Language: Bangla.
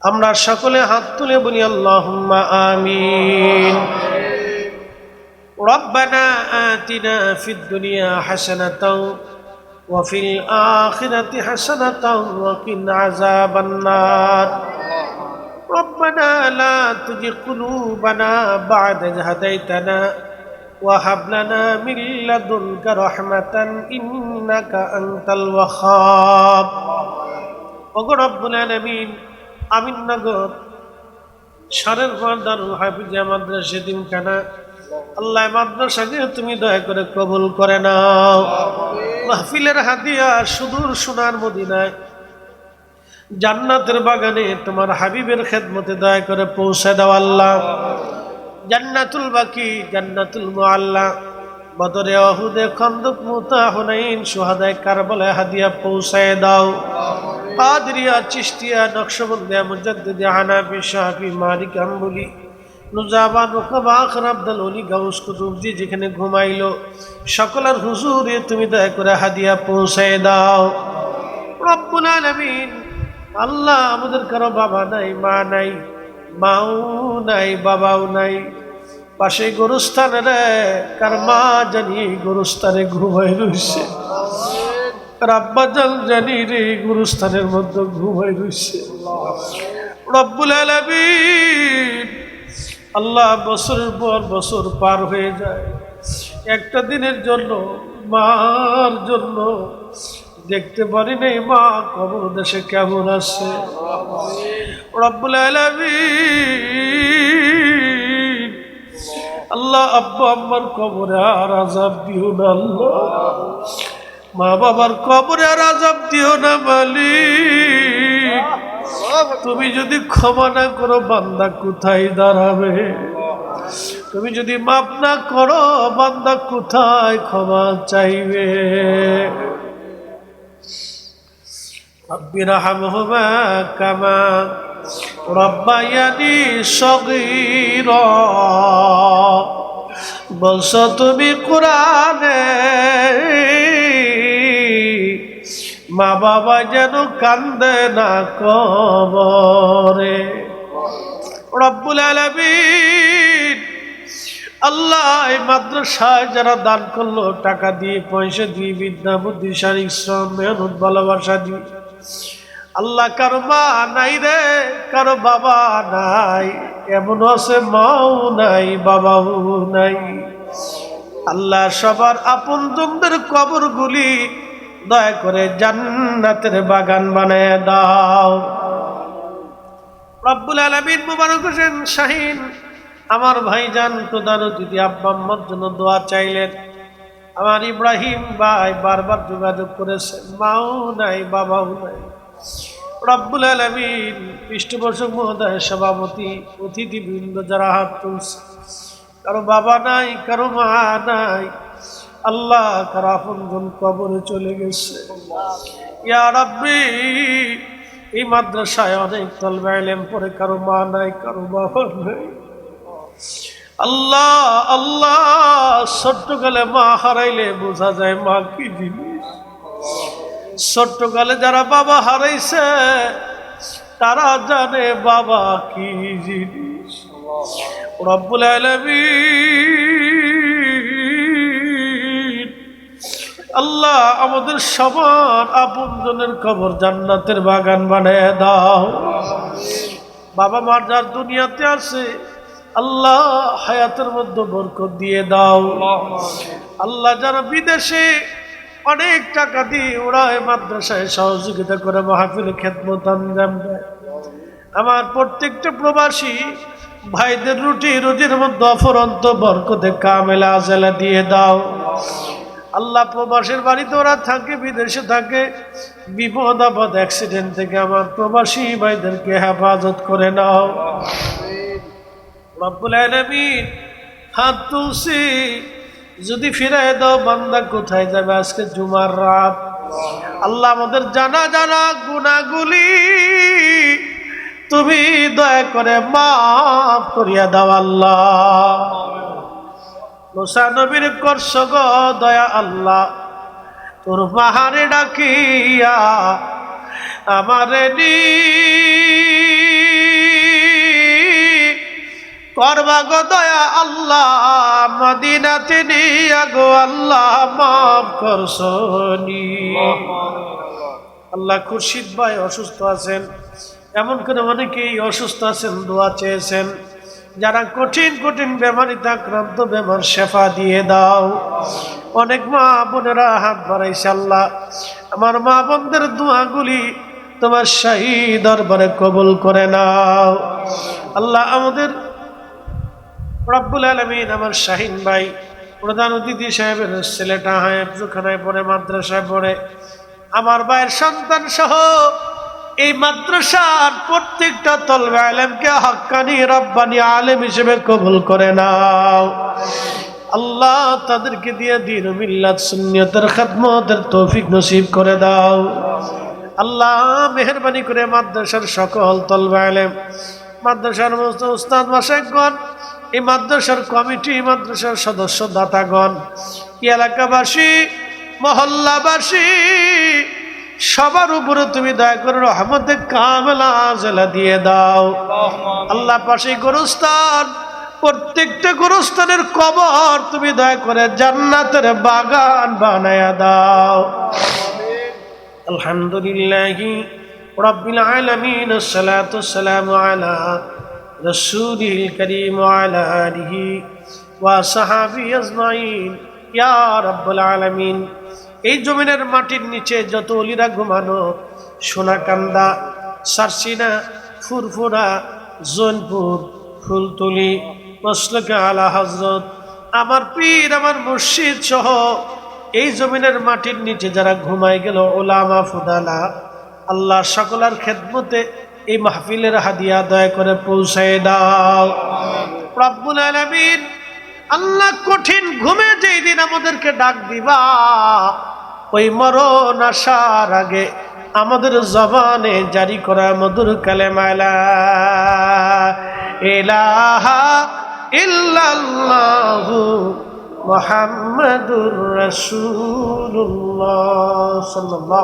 আমরা সকলে হাত তুলে বলি আল্লাহুম্মা আমিন ربنا آتنا في الدنيا حسنة وفي الآخرة حسنة وقنا عذاب النار ربنا لا تزغ قلوبنا بعد إذ هديتنا وهب لنا من لدنك رحمة إنك أنت الوهاب ওগো রব্বুল আলামিন আমিননগর সারের পর দারুল হাফিজা মাদ্রাসা দিনখানা আল্লাহ মাদ্রাসাকে তুমি দয়া করে কবুল করে নাও। মাহফিলের হাদিয়া সুদূর সোনার মদিনায়। জান্নাতের বাগানে তোমার হাবিবের খেদমতে দয়া করে পৌঁছে দাও আল্লাহ। জান্নাতুল বাকি, জান্নাতুল মুআল্লা। বদরে অহুদে খন্দক মুতা হুনাইন, সুহাদায় কারবালায় হাদিয়া পৌঁছায় দাও। কাদরিয়া চিস্তিয়া নকশবন্দিয়া মুজাদ্দিদি হানাফি শাহি মালিক, আম্বুলি, নুজাবা, নুকাবা, আখর, আব্দুল, অলি, গাউস কুতুবজি যেখানে ঘুমাইলো। সকলের হুজুরে তুমি দয়া করে হাদিয়া পৌঁছায় দাও। রব্বুল আলামিন, আল্লাহ আমাদের কারও বাবা নাই, মা নাই, মাও নাই, বাবাও নাই। পাশে গরুস্থান রে কার মা জানি গরুস্থানে ঘুমাই রইছে। রাব্বা জাল জানি রে, গুরুস্থানের মধ্যে ঘুমাই রইছে। রব্বুল আলামিন আল্লাহ বছরের পর বছর পার হয়ে যায়। একটা দিনের জন্য, মার জন্য দেখতে পারি নাই মা, কবর দেশে কেমন আছে? রব্বুল আলামিন আল্লাহ আব্বা আম্মার কবরে আর আজাব দিও না আল্লাহ। মা বাবার কবরে আর আজাব দিও না, মালিক। তুমি যদি ক্ষমা না করো, বান্দা কোথায় দাঁড়াবে? তুমি যদি মাপ না করো, বান্দা কোথায় ক্ষমা চাইবে? কামা বলছো তুমি কোরআনে মা বাবা যেন কান্দে না কবরে। রব্বুল আলামিন আল্লাহ মাদ্রাসায় যারা দান করল, টাকা দিয়ে, পয়সা দিয়ে, বিদ্যা, বুদ্ধি, শারীরিক শ্রম, মেহনত, ভালোবাসা দিয়ে। আল্লাহ, কারও মা নাই রে, কারও বাবা নাই। এমন আছে মাও নাই, বাবাও নাই। আল্লাহ, সবার আপন কবরগুলি দয়া করে জান্নাতের বাগান বানায় দাও। রব্বুল আলমিন মুবারক হোসেন শাহিন, আমার ভাইজান প্রধান অতিথি আব্বা আম্মার জন্য দোয়া চাইলেন। আমার ইব্রাহিম ভাই বারবার যোগাযোগ করেছেন, মাও নাই, বাবাও নাই। রব্বুল আলমিন পৃষ্ঠপোষক মহোদয়, সভাপতি, অতিথিবৃন্দ যারা হাত তুলছে কারও বাবা নাই, কারও মা নাই আল্লাহ কারও আপনজন কবরে চলে গেছে। এই মাদ্রাসায় অনেক তলবা পরে কারও মা নাই, কারও বাবা নাই। আল্লাহ আল্লাহ, ছোট্টকালে মা হারাইলে বোঝা যায় মা কি জিনিস। ছোট্টকালে যারা বাবা হারাইছে, তারা জানে বাবা কি জিনিস। রব্বুল আলামিন আল্লাহ আমাদের সবার আপনজনের খবর জান্নাতের বাগান বানিয়ে দাও। বাবা মার যার দুনিয়াতে আছে, আল্লাহ হায়াতের মধ্যে বরকত দিয়ে দাও। আল্লাহ যারা বিদেশে অনেক টাকা দিয়ে ওরা মাদ্রাসায় সহযোগিতা করে, মাহফিল, খেদমত, আঞ্জাম আমার প্রত্যেকটা প্রবাসী ভাইদের রুটি রুটির মধ্যে অফরন্ত বরকতে কামেলা আজেলা দিয়ে দাও। আল্লাহ প্রবাসের বাড়িতে ওরা থাকে, বিদেশে থাকে। বিপদ আপদ অ্যাক্সিডেন্ট থেকে আমার প্রবাসী ভাইদেরকে হেফাজত করে নাও। হাত তুলছি। যদি ফিরাই দাও, বান্দা কোথায় যাবে আজকে জুমার রাত? আল্লাহ আমাদের জানা জানা গুণাগুলি তুমি দয়া করে মাফ করিয়া দাও আল্লাহ। মুসা নবীর করছ গো দয়া আল্লাহ, তোর পাহাড়ে ডাকিয়া আমারে নি। করবা গো দয়া আল্লাহ, মদিনাতে নিয়া গো আল্লাহ, মাফ করছনি আল্লাহ খুরশিদ ভাই অসুস্থ আছেন। এমন করে অনেকেই অসুস্থ আছেন, দোয়া চেয়েছেন। যারা কঠিন কঠিন বেমারিতে আক্রান্ত বেমার শেফা দিয়ে দাও। অনেক মা বোনেরা হাত বাড়াইছে, আল্লাহ, আমার মা বোনদের দোয়াগুলি তোমার শাহী দরবারে কবুল করে নাও। আল্লাহ আমাদের রব্বুল আলমিন আমার শাহিন ভাই, প্রধান অতিথি সাহেবের ছেলেটা হায়াবজুখানায় পড়ে মাদ্রাসায় পড়ে। আমার ভাইয়ের সন্তান সহ এই মাদ্রাসার প্রত্যেকটা তলবে আলেমকে হক্কানি রব্বানি আলেম হিসেবে কবুল করে নাও। আল্লাহ তাদেরকে দিয়ে দিন মিল্লাত সুন্নিয়তের তৌফিক নসিব করে দাও। আল্লাহ মেহরবানি করে মাদ্রাসার সকল তলবে আলেম, মাদ্রাসার উস্তাদ মাসাকগণ এই মাদ্রাসার কমিটি, মাদ্রাসার সদস্য দাতাগণ এলাকাবাসী, মহল্লাবাসী সবার উপরে তুমি দয়া করে রহমতে কামলা জেলা দিয়ে দাও। আল্লাহ পাশে গোরস্থান, প্রত্যেকটা গোরস্থানের কবর তুমি দয়া করে জান্নাতের বাগান বানায়া দাও। আলহামদুলিল্লাহ রব্বিল আলামিন, আসসালাতু আসসালামু আলা রাসূলিল কারীম আলা আলিহি ওয়া সাহাবি আজমাইন। ইয়া রাব্বুল আলামিন এই জমিনের মাটির নিচে যত অলিরা ঘুমানো সোনাকান্দা সারসিনা, ফুরফুরা, জৈনপুর, ফুলতুলি, মসলকে আলা হজরত আমার পীর, আমার মুর্শিদ সহ এই জমিনের মাটির নিচে যারা ঘুমায় গেল, ওলামা, ফুদালা, আল্লাহ সকলার খেদমতে এই মাহফিলের হাদিয়া দয়া করে পৌঁছায় দাও। রব্বুল আলামিন, আল্লাহ কঠিন ঘুমে যেই দিন আমাদেরকে ডাক দিবা। ওই মরণ আসার আগে আমাদের জবানে জারি করা মধুর কালেমালা এলাহা ইল্লাল্লাহু মোহাম্মদুর রসুল্লাহ